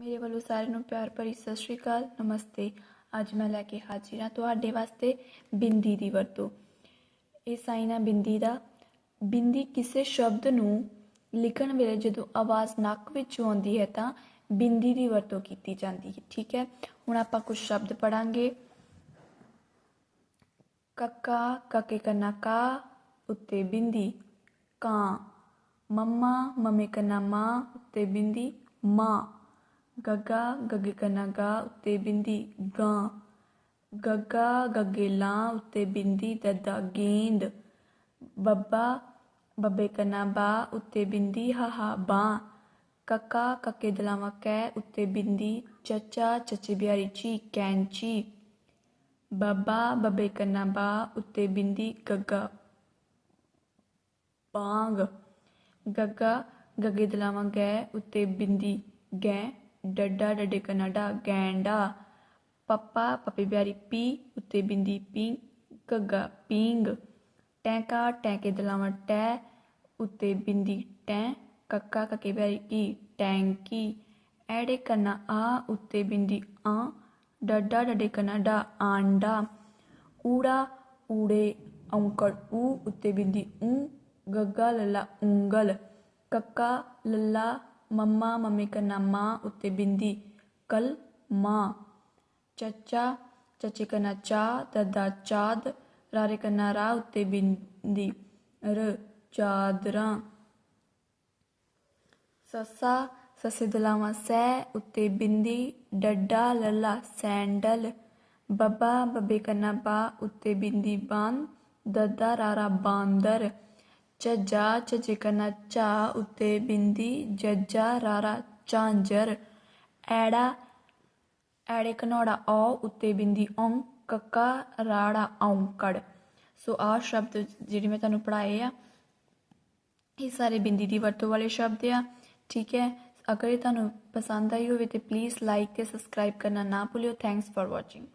ਮੇਰੇ ਵੱਲੋਂ ਸਾਰਿਆਂ ਨੂੰ ਪਿਆਰ ਭਰੀ ਸਤਿ ਸ਼੍ਰੀ ਅਕਾਲ, ਨਮਸਤੇ। ਅੱਜ ਮੈਂ ਲੈ ਕੇ ਹਾਜ਼ਰ ਹਾਂ ਤੁਹਾਡੇ ਵਾਸਤੇ ਬਿੰਦੀ ਦੀ ਵਰਤੋਂ। ਇਹ ਸਾਈਨ ਹੈ ਬਿੰਦੀ ਦਾ। ਬਿੰਦੀ ਕਿਸੇ ਸ਼ਬਦ ਨੂੰ ਲਿਖਣ ਵੇਲੇ ਜਦੋਂ ਆਵਾਜ਼ ਨੱਕ ਵਿੱਚੋਂ ਆਉਂਦੀ ਹੈ ਤਾਂ ਬਿੰਦੀ ਦੀ ਵਰਤੋਂ ਕੀਤੀ ਜਾਂਦੀ ਹੈ, ਠੀਕ ਹੈ? ਹੁਣ ਆਪਾਂ ਕੁਝ ਸ਼ਬਦ ਪੜਾਂਗੇ ਕੱਕਾ, ਕੱਕੇ ਕਰਨਾ ਕਾ ਉੱਤੇ ਬਿੰਦੀ। ਕਾਂ, ਮੰਮਾ, ਮੰਮੇ ਕਰਨਾ ਮਾਂ ਉੱਤੇ ਬਿੰਦੀ। ਮਾਂ ਗੱਗਾ ਗੱਗੇ ਕੰਨਾ ਗਾ ਉੱਤੇ ਬਿੰਦੀ ਗਾਂ। ਗੱਗਾ ਗੱਗੇ ਲਾਂ ਉੱਤੇ ਬਿੰਦੀ ਦੱਦਾ ਗੇਂਦ। ਬੱਬਾ ਬੱਬੇ ਕੰਨਾ ਬਾ ਉੱਤੇ ਬਿੰਦੀ ਹਾਹਾ ਬਾਂ ਕੱਕਾ ਕੱਕੇ ਦਲਾਵਾਂ ਕੈ ਉੱਤੇ ਬਿੰਦੀ, ਚਚਾ ਚਚੇ ਬਿਹਾਰੀ ਚੀ ਕੈਂਚੀ ਬੱਬਾ ਬੱਬੇ ਕੰਨਾ ਬਾ ਉੱਤੇ ਬਿੰਦੀ ਗੱਗਾ ਬਾਂਗ। ਗੱਗਾ ਗੱਗੇ ਦਲਾਵਾਂ ਗੈ ਉੱਤੇ ਬਿੰਦੀ ਗੈ। ਡੱਡਾ, ਡੱਡੇ ਕਨਾਡਾ, ਗੈਂਡਾ, ਪੱਪਾ, ਪਪੇ ਬਿਆਰੀ ਪੀ, ਉੱਤੇ ਬਿੰਦੀ ਪੀ ਗੱਗਾ ਪੀਂਗ, ਟੈਂਕਾ, ਟੈਂਕੇ ਦਲਾਵਾਂ ਟੈ, ਉੱਤੇ ਬਿੰਦੀ ਟੈ, ਕੱਕਾ, ਕੱਕੇ ਬਿਆਰੀ ਕੀ, ਟੈਂਕੀ, ਐੜੇ ਕੰਨਾ ਆ, ਉੱਤੇ ਬਿੰਦੀ ਆ, ਡੱਡਾ, ਡੱਡੇ ਕਨਾਡਾ, ਆਂਡਾ, ਊੜਾ, ਊੜੇ, ਔਂਕੜ, ਊ, ਉੱਤੇ ਬਿੰਦੀ ਊ, ਗੱਗਾ, ਲੱਲਾ ਉਂਗਲ ਕੱਕਾ, ਲੱਲਾ ਮੰਮਾ, ਮੰਮੀ ਕੰਨਾ ਮਾਂ ਉੱਤੇ ਬਿੰਦੀ, ਕਲ ਮਾਂ। ਚੱਚਾ, ਚੱਚੇ ਕੰਨਾ ਚਾ, ਦਦਾ ਚਾਦ, ਰਾਰੇ ਕੰਨਾ ਰਾ ਉੱਤੇ ਬਿੰਦੀ, ਰ ਚਾਦਰਾਂ। ਸੱਸਾ, ਸਸੇ ਦਲਾਵਾਂ ਸੈ ਉੱਤੇ ਬਿੰਦੀ, ਡੱਡਾ, ਲੱਲਾ, ਸੈਂਡਲ। ਬੱਬਾ, ਬੱਬੇ ਕੰਨਾ ਬਾ ਉੱਤੇ ਬਿੰਦੀ ਬਾਂ ਦੱਦਾ ਰਾਰਾ ਬਾਂਦਰ। ਚੱਜਾ ਚੱਜੇ ਕੰਨਾ ਚਾ ਉੱਤੇ ਬਿੰਦੀ ਜੱਜਾ ਰਾਰਾ ਝਾਂਜਰ, ਐੜਾ, ਐੜੇ ਕਨੋੜਾ ਔ ਉੱਤੇ ਬਿੰਦੀ, ਔਂ, ਕੱਕਾ, ਰਾੜਾ ਔਂਕੜ ਸੋ ਆ ਸ਼ਬਦ ਜਿਹੜੇ ਮੈਂ ਤੁਹਾਨੂੰ ਪੜਾਏ ਆ, ਇਹ ਸਾਰੇ ਬਿੰਦੀ ਦੀ ਵਰਤੋਂ ਵਾਲੇ ਸ਼ਬਦ ਆ, ਠੀਕ ਹੈ? ਅਗਰ ਇਹ ਤੁਹਾਨੂੰ ਪਸੰਦ ਆਈ ਹੋਵੇ ਤੇ ਪਲੀਜ਼ ਲਾਈਕ ਤੇ ਸਬਸਕ੍ਰਾਈਬ ਕਰਨਾ ਨਾ ਭੁੱਲਿਓ। Thanks for watching